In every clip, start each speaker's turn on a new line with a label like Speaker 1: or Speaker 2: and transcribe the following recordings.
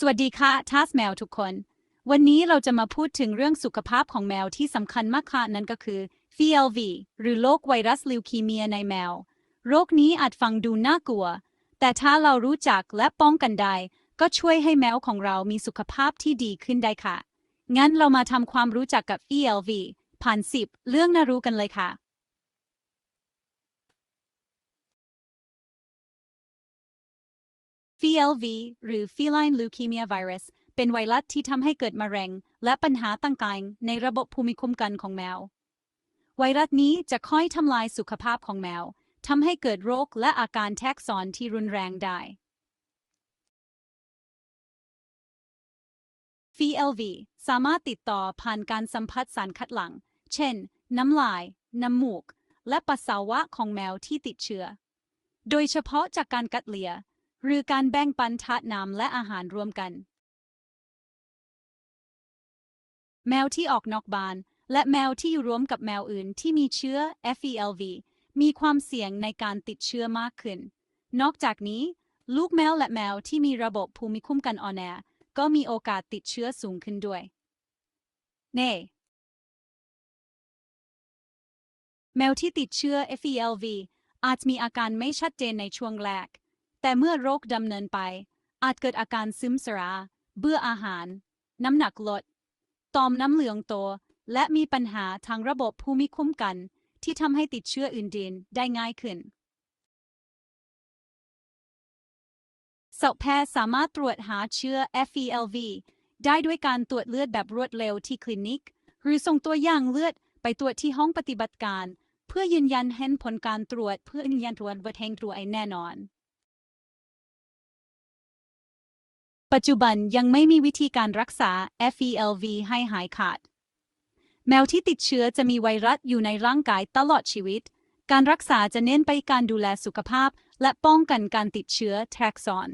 Speaker 1: สวัสดีค่ะทัสแมวทุกคน วันนี้เราจะมาพูดถึงเรื่องสุขภาพของแมวที่สำคัญมากค่ะนั่นก็คือ VLV หรือโรคไวรัสลิวคีเมียในแมว โรคนี้อาจฟังดูน่ากลัว แต่ถ้าเรารู้จักและป้องกันได้ ก็ช่วยให้แมวของเรามีสุขภาพที่ดีขึ้นได้ค่ะ งั้นเรามาทำความรู้จักกับ VLV ผ่านสิบเรื่องน่ารู้กันเลยค่ะ VLV หรือ Feline Leukemia Virus เป็นไวรัสที่ทำให้เกิดมะเร็ง และปัญหาต่างๆในระบบภูมิคุ้มกันของแมว ไวรัสนี้จะค่อยทำลายสุขภาพของแมวทำให้เกิดโรคและอาการแทรกซ้อนที่รุนแรงได้ VLV สามารถติดต่อผ่านการสัมผัสสารคัดหลั่ง เช่น น้ำลาย น้ำมูก และปัสสาวะของแมวที่ติดเชื้อ โดยเฉพาะจากการกัดเลีย หรือการแบ่งปันธาน้ำและอาหารรวมกัน แมวที่ออกนอกบ้าน และแมวที่อยู่รวมกับแมวอื่นที่มีเชื้อ FELV มีความเสี่ยงในการติดเชื้อมากขึ้น นอกจากนี้ ลูกแมวและแมวที่มีระบบภูมิคุ้มกันอ่อนแอก็มีโอกาสติดเชื้อสูงขึ้นด้วย เน่แมวที่ติดเชื้อ FELV อาจมีอาการไม่ชัดเจนในช่วงแรก แต่เมื่อโรคดำเนินไป อาจเกิดอาการซึมสราเบื่ออาหาร น้ำหนักลด ต่อมน้ำเหลืองโต และมีปัญหาทางระบบภูมิคุ้มกัน ที่ทำให้ติดเชื้ออื่นดินได้ง่ายขึ้นสัตวแพทย์สามารถตรวจหาเชื้อ FELV ได้ด้วยการตรวจเลือดแบบรวดเร็วที่คลินิก หรือส่งตัวอย่างเลือดไปตรวจที่ห้องปฏิบัติการ เพื่อยืนยันเห็นผลการตรวจเพื่อยืนยันตรวจวัดแห่งตรวจแน่นอน ปัจจุบันยังไม่มีวิธีการรักษา FELV ให้หายขาด แมวที่ติดเชื้อจะมีไวรัสอยู่ในร่างกายตลอดชีวิต การรักษาจะเน้นไปการดูแลสุขภาพ และป้องกันการติดเชื้อแทรกซ้อน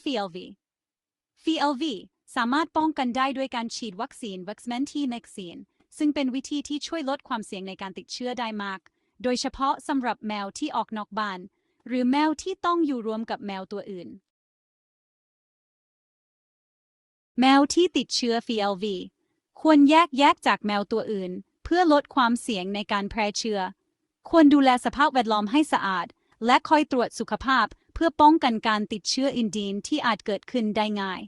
Speaker 1: FELV FELV สามารถป้องกันได้ด้วยการฉีดวัคซีนวัคซีนที่เม็กซีนซึ่งเป็นวิธีที่ช่วยลดความเสี่ยงในการติดเชื้อได้มาก โดยเฉพาะสำหรับแมวที่ออกนอกบ้าน หรือแมวที่ต้องอยู่รวมกับแมวตัวอื่น แมวที่ติดเชื้อ FLV ควรแยกแยกจากแมวตัวอื่น เพื่อลดความเสี่ยงในการแพร่เชื้อ ควรดูแลสภาพแวดล้อมให้สะอาด และคอยตรวจสุขภาพเพื่อป้องกันการติดเชื้ออินดีนที่อาจเกิดขึ้นได้ง่าย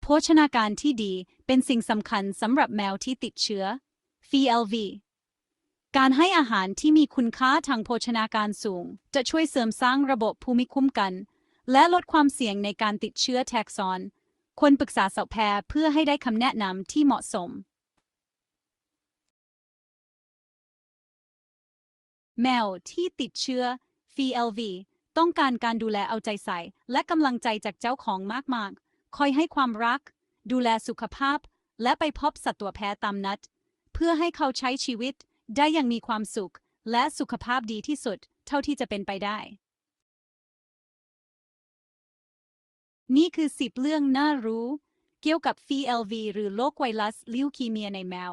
Speaker 1: โภชนาการที่ดีเป็นสิ่งสำคัญสำหรับแมวที่ติดเชื้อ FLV การให้อาหารที่มีคุณค่าทางโภชนาการสูง จะช่วยเสริมสร้างระบบภูมิคุ้มกัน และลดความเสี่ยงในการติดเชื้อแทรกซอน ควรปรึกษาสัตวแพทย์เพื่อให้ได้คำแนะนำที่เหมาะสม แมวที่ติดเชื้อ FLV ต้องการการดูแลเอาใจใส่ และกำลังใจจากเจ้าของมากๆ คอยให้ความรัก ดูแลสุขภาพ และไปพบสัตวแพทย์ตามนัด เพื่อให้เขาใช้ชีวิต ได้อย่างมีความสุข และสุขภาพดีที่สุด เท่าที่จะเป็นไปได้ นี่คือ 10 เรื่องน่ารู้ เกี่ยวกับ FLV หรือโรคไวรัสลิวคีเมียในแมว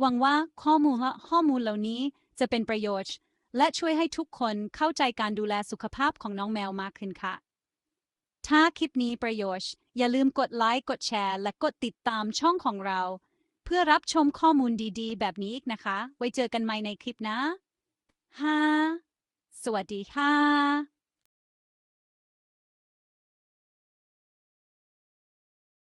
Speaker 1: หวังว่าข้อมูลและข้อมูลเหล่านี้จะเป็นประโยชน์ และช่วยให้ทุกคนเข้าใจการดูแลสุขภาพของน้องแมวมากขึ้นค่ะ ถ้าคลิปนี้ประโยชน์ อย่าลืมกดไลค์ กดแชร์ และกดติดตามช่องของเรา พื่อรับชมข้อมูลดีๆ แบบนี้อีกนะคะ ไว้เจอกันใหม่ในคลิปนะฮะสวัสดีค่ะ